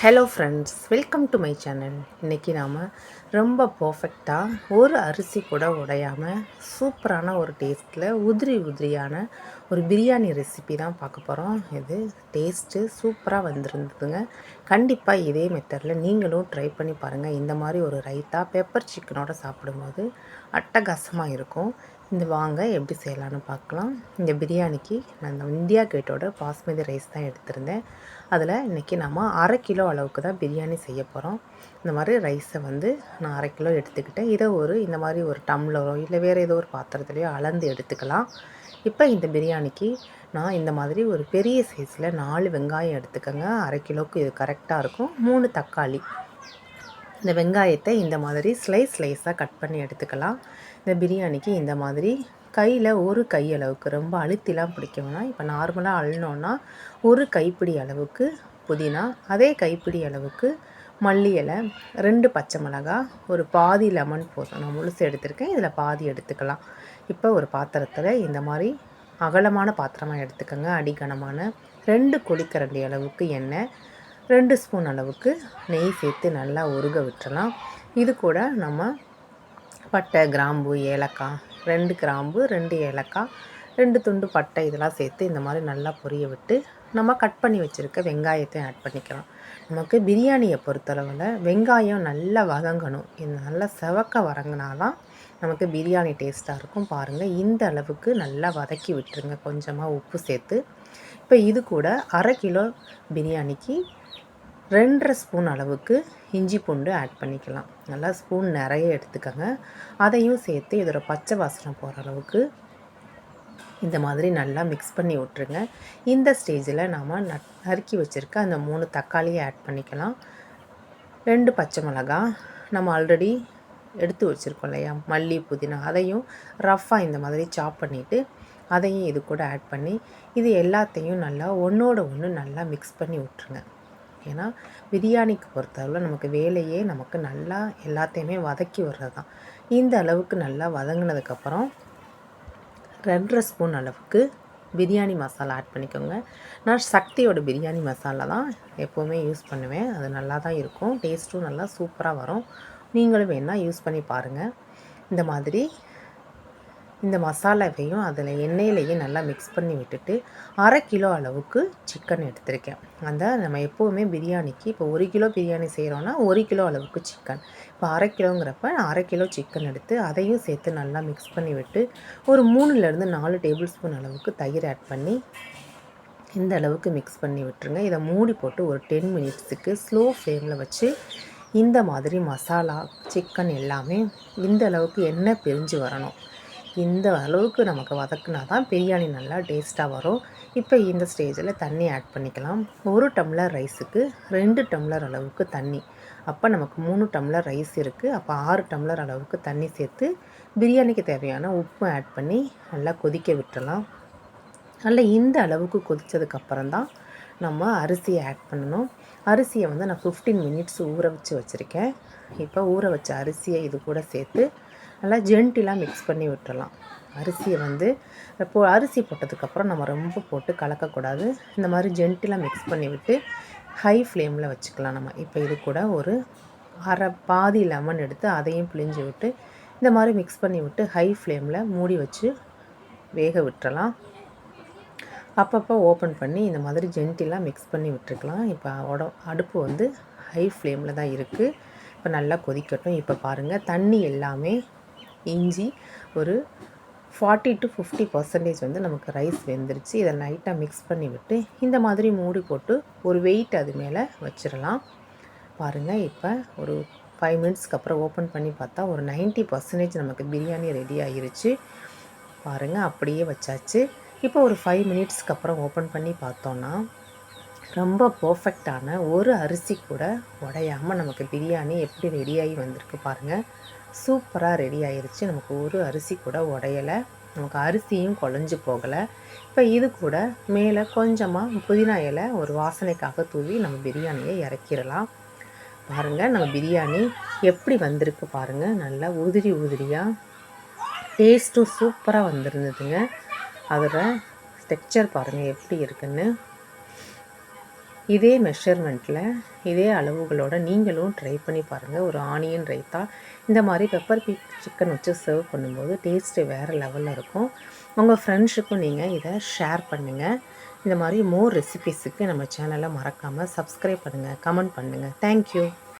Hello friends welcome to my channel இன்றைக்கி நாம் ரொம்ப பர்ஃபெக்டாக ஒரு அரிசி கூட உடையாமல் சூப்பரான ஒரு டேஸ்ட்டில் உதிரி உதிரியான ஒரு பிரியாணி ரெசிபி தான் பார்க்க போகிறோம் இது டேஸ்ட்டு சூப்பராக வந்திருந்ததுங்க. கண்டிப்பாக இதே மெத்தடில் நீங்களும் ட்ரை பண்ணி பாருங்கள் இந்த மாதிரி ஒரு ரைத்தா பெப்பர் சிக்கனோட சாப்பிடும்போது அட்டகாசமாக இருக்கும். இந்த வாங்க எப்படி செய்யலான்னு பார்க்கலாம். இந்த பிரியாணிக்கு நான் இந்த இந்தியா கேட்டோட பாஸ்மதி ரைஸ் தான் எடுத்திருந்தேன். அதில் இன்றைக்கி நம்ம அரை கிலோ அளவுக்கு தான் பிரியாணி செய்ய போகிறோம் இந்த மாதிரி ரைஸை வந்து நான் அரை கிலோ எடுத்துக்கிட்டேன். இதை ஒரு இந்த மாதிரி ஒரு டம்ளரோ இல்லை வேறு ஏதோ ஒரு பாத்திரத்துலையோ அளந்து எடுத்துக்கலாம். இப்போ இந்த பிரியாணிக்கு நான் இந்த மாதிரி ஒரு பெரிய சைஸில் நாலு வெங்காயம் எடுத்துக்கோங்க. அரை கிலோவுக்கு இது கரெக்டாக இருக்கும். மூணு தக்காளி. இந்த வெங்காயத்தை இந்த மாதிரி ஸ்லைஸ் ஸ்லைஸாக கட் பண்ணி எடுத்துக்கலாம். இந்த பிரியாணிக்கு இந்த மாதிரி கையில் ஒரு கை அளவுக்கு ரொம்ப அழுத்திலாம் பிடிக்கணும்னா இப்போ நார்மலாக அழுனோன்னா ஒரு கைப்பிடி அளவுக்கு புதினா அதே கைப்பிடி அளவுக்கு மல்லி இலை ரெண்டு பச்சை மிளகா ஒரு பாதி லெமன் போதும். நான் முழுசு எடுத்திருக்கேன். இதில் பாதி எடுத்துக்கலாம். இப்போ ஒரு பாத்திரத்தில் இந்த மாதிரி அகலமான பாத்திரமாக எடுத்துக்கோங்க. அடிக்கனமான ரெண்டு கொடிக்கரண்டி அளவுக்கு எண்ணெய் ரெண்டு ஸ்பூன் அளவுக்கு நெய் சேர்த்து நல்லா உருக விட்டுறலாம். இது கூட நம்ம பட்டை கிராம்பு ஏலக்காய் ரெண்டு கிராம்பு ரெண்டு ஏலக்காய் ரெண்டு துண்டு பட்டை இதெல்லாம் சேர்த்து இந்த மாதிரி நல்லா பொரிய விட்டு நம்ம கட் பண்ணி வச்சுருக்க வெங்காயத்தை ஆட் பண்ணிக்கலாம். நமக்கு பிரியாணியை பொறுத்தளவில் வெங்காயம் நல்லா வதங்கணும். இது நல்லா செவக்க வரங்கினாதான் நமக்கு பிரியாணி டேஸ்ட்டாக இருக்கும். பாருங்கள் இந்த அளவுக்கு நல்லா வதக்கி விட்டுருங்க. கொஞ்சமாக உப்பு சேர்த்து. இப்போ இது கூட அரை கிலோ பிரியாணிக்கு ரெண்டரை ஸ்பூன் அளவுக்கு இஞ்சி பூண்டு ஆட் பண்ணிக்கலாம். நல்லா ஸ்பூன் நிறைய எடுத்துக்கோங்க. அதையும் சேர்த்து இதோட பச்சை வாசனை போகிற அளவுக்கு இந்த மாதிரி நல்லா மிக்ஸ் பண்ணி விட்ருங்க இந்த ஸ்டேஜில் நாம் நறுக்கி வச்சுருக்க அந்த மூணு தக்காளியை ஆட் பண்ணிக்கலாம். ரெண்டு பச்சை மிளகா நம்ம ஆல்ரெடி எடுத்து வச்சுருக்கோம் இல்லையா? மல்லி புதினா அதையும் ரஃப்பாக இந்த மாதிரி சாப் பண்ணிவிட்டு அதையும் இது கூட ஆட் பண்ணி இது எல்லாத்தையும் நல்லா ஒன்றோட ஒன்று நல்லா மிக்ஸ் பண்ணி விட்ருங்க ஏன்னா பிரியாணிக்கு பொறுத்தளவில் நமக்கு வேலையே நமக்கு நல்லா எல்லாத்தையுமே வதக்கி விடுறது தான் இந்த அளவுக்கு நல்லா வதங்கினதுக்கப்புறம் ரெண்டரை ஸ்பூன் அளவுக்கு பிரியாணி மசாலா ஆட் பண்ணிக்கோங்க. நான் சக்தியோட பிரியாணி மசாலா தான் எப்போவுமே யூஸ் பண்ணுவேன். அது நல்லா தான் இருக்கும் டேஸ்ட்டும் நல்லா சூப்பராக வரும். நீங்களும் வேணால் யூஸ் பண்ணி பாருங்கள் இந்த மாதிரி இந்த மசாலாவையும் அதில் எண்ணெயிலையும் நல்லா மிக்ஸ் பண்ணி விட்டுட்டு அரை கிலோ அளவுக்கு சிக்கன் எடுத்திருக்கேன். அந்த நம்ம எப்போவுமே பிரியாணிக்கு இப்போ ஒரு கிலோ பிரியாணி செய்கிறோன்னா ஒரு கிலோ அளவுக்கு சிக்கன் இப்போ அரை கிலோங்கிறப்ப அரை கிலோ சிக்கன் எடுத்து அதையும் சேர்த்து நல்லா மிக்ஸ் பண்ணி விட்டு ஒரு மூணுலேருந்து நாலு டேபிள் ஸ்பூன் அளவுக்கு தயிர் ஆட் பண்ணி இந்த அளவுக்கு மிக்ஸ் பண்ணி விட்டுருங்க. இதை மூடி போட்டு ஒரு டென் மினிட்ஸுக்கு ஸ்லோ ஃப்ளேமில் வச்சு இந்த மாதிரி மசாலா சிக்கன் எல்லாமே இந்த அளவுக்கு எண்ணெய் பிரிஞ்சு வரணும். இந்த அளவுக்கு நமக்கு வதக்குனா தான் பிரியாணி நல்லா டேஸ்ட்டாக வரும். இப்போ இந்த ஸ்டேஜில் தண்ணி ஆட் பண்ணிக்கலாம். ஒரு டம்ளர் ரைஸுக்கு ரெண்டு டம்ளர் அளவுக்கு தண்ணி. அப்போ நமக்கு மூணு டம்ளர் ரைஸ் இருக்குது அப்போ ஆறு டம்ளர் அளவுக்கு தண்ணி சேர்த்து பிரியாணிக்கு தேவையான உப்பு ஆட் பண்ணி நல்லா கொதிக்க விட்டுறலாம். நல்லா இந்த அளவுக்கு கொதித்ததுக்கப்புறம் தான் நம்ம அரிசியை ஆட் பண்ணணும். அரிசியை வந்து நான் ஃபிஃப்டீன் மினிட்ஸ் ஊற வச்சு வச்சுருக்கேன். இப்போ ஊற வச்ச அரிசியை இது கூட சேர்த்து நல்லா ஜென்டிலாக மிக்ஸ் பண்ணி விட்டுறலாம். அரிசியை வந்து இப்போ அரிசி போட்டதுக்கப்புறம் நம்ம ரொம்ப போட்டு கலக்கக்கூடாது. இந்த மாதிரி ஜென்டிலாக மிக்ஸ் பண்ணி விட்டு ஹை ஃப்ளேமில் வச்சுக்கலாம் நம்ம. இப்போ இது கூட ஒரு அரை பாதி லெமன் எடுத்து அதையும் பிழிஞ்சு விட்டு இந்த மாதிரி மிக்ஸ் பண்ணி விட்டு ஹை ஃப்ளேமில் மூடி வச்சு வேக விட்டுறலாம். அப்பப்போ ஓப்பன் பண்ணி இந்த மாதிரி ஜென்டிலாக மிக்ஸ் பண்ணி விட்டுருக்கலாம் இப்போ உட அடுப்பு வந்து ஹை ஃப்ளேமில் தான் இருக்குது இப்போ நல்லா கொதிக்கட்டும். இப்போ பாருங்கள் தண்ணி எல்லாமே இஞ்சி ஒரு ஃபார்ட்டி டு ஃபிஃப்டி பர்சன்டேஜ் வந்து நமக்கு ரைஸ் வெந்துருச்சு. இதை லைட்டாக மிக்ஸ் பண்ணி விட்டு இந்த மாதிரி மூடி போட்டு ஒரு வெயிட் அது மேலே வச்சிடலாம். பாருங்கள் இப்போ ஒரு ஃபைவ் மினிட்ஸ்க்கு அப்புறம் ஓப்பன் பண்ணி பார்த்தா ஒரு நைன்ட்டி பர்சன்டேஜ் நமக்கு பிரியாணி ரெடி ஆகிருச்சு பாருங்கள் அப்படியே வச்சாச்சு. இப்போ ஒரு ஃபைவ் மினிட்ஸ்க்கு அப்புறம் ஓப்பன் பண்ணி பார்த்தோன்னா ரொம்ப பர்ஃபெக்டான ஒரு அரிசி கூட உடையாமல் நமக்கு பிரியாணி எப்படி ரெடியாகி வந்திருக்கு பாருங்கள் சூப்பராக ரெடி ஆயிடுச்சு நமக்கு ஒரு அரிசி கூட உடையலை. நமக்கு அரிசியும் குழஞ்சி போகலை. இப்போ இது கூட மேலே கொஞ்சமாக புதினா இலை ஒரு வாசனைக்காக தூவி நம்ம பிரியாணியை இறக்கிடலாம். பாருங்கள் நம்ம பிரியாணி எப்படி வந்திருக்கு பாருங்கள் நல்லா உதிரி உதிரியாக டேஸ்ட்டும் சூப்பராக வந்திருந்ததுங்க. அதோட டெக்ஸ்சர் பாருங்கள் எப்படி இருக்குன்னு. இதே மெஷர்மெண்ட்டில் இதே அளவுகளோட நீங்களும் ட்ரை பண்ணி பாருங்கள் ஒரு ஆனியன் ரைத்தா இந்த மாதிரி பெப்பர் பீக் சிக்கன் வச்சு சர்வ் பண்ணும்போது டேஸ்ட்டு வேறு லெவலில் இருக்கும். உங்கள் ஃப்ரெண்ட்ஸுக்கும் நீங்கள் இதை ஷேர் பண்ணுங்கள் இந்த மாதிரி மோர் ரெசிபீஸுக்கு நம்ம சேனலை மறக்காமல் சப்ஸ்கிரைப் பண்ணுங்கள் கமெண்ட் பண்ணுங்கள் தேங்க்யூ